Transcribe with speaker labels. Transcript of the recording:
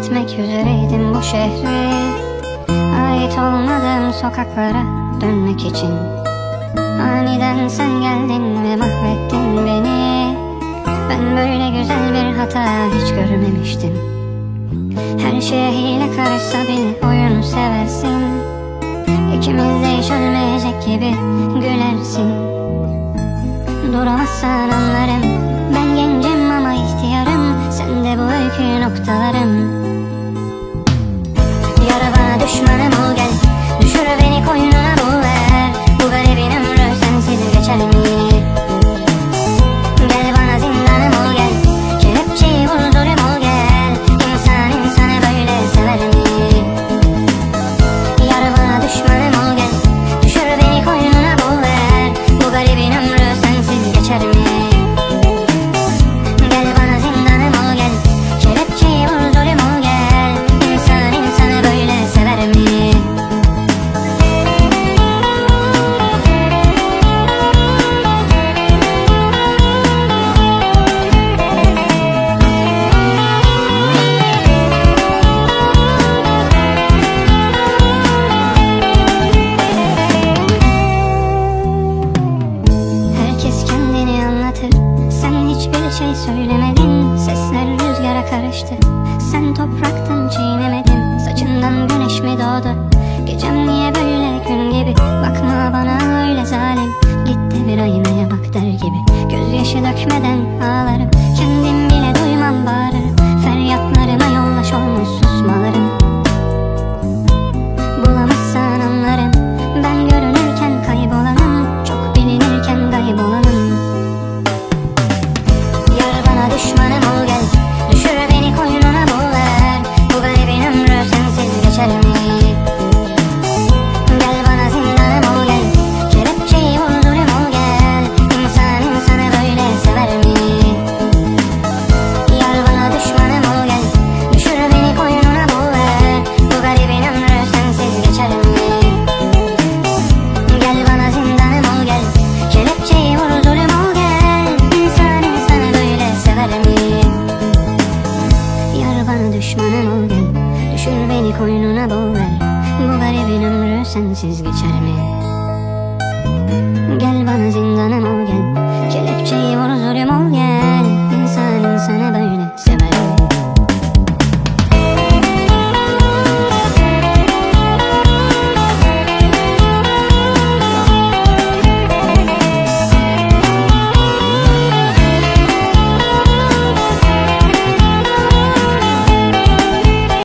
Speaker 1: etmek üzereydim bu şehri Ait olmadığım sokaklara dönmek için. Aniden sen geldin ve mahvettin beni. Ben böyle güzel bir hata hiç görmemiştim. Her şeye hile karışsa bile oyunu seversin. İkimiz de hiç ölmeyecek gibi gülersin. Duramazsan anlarım sensiz Sen hiçbir şey söylemedin. Sesler rüzgara karıştı. Sen topraktan çiğnemedin. Saçından güneş mi doğdu? Gecem niye böyle gün gibi? Bakma bana öyle zalim. Gitti bir aynaya bak der gibi. Gözyaşı dökmeden ağlarım. Kendim Yar bana düşmanım ol gel Düşür beni koynuna ver Bu garibin ömrü sensiz geçer mi? Gel bana zindanım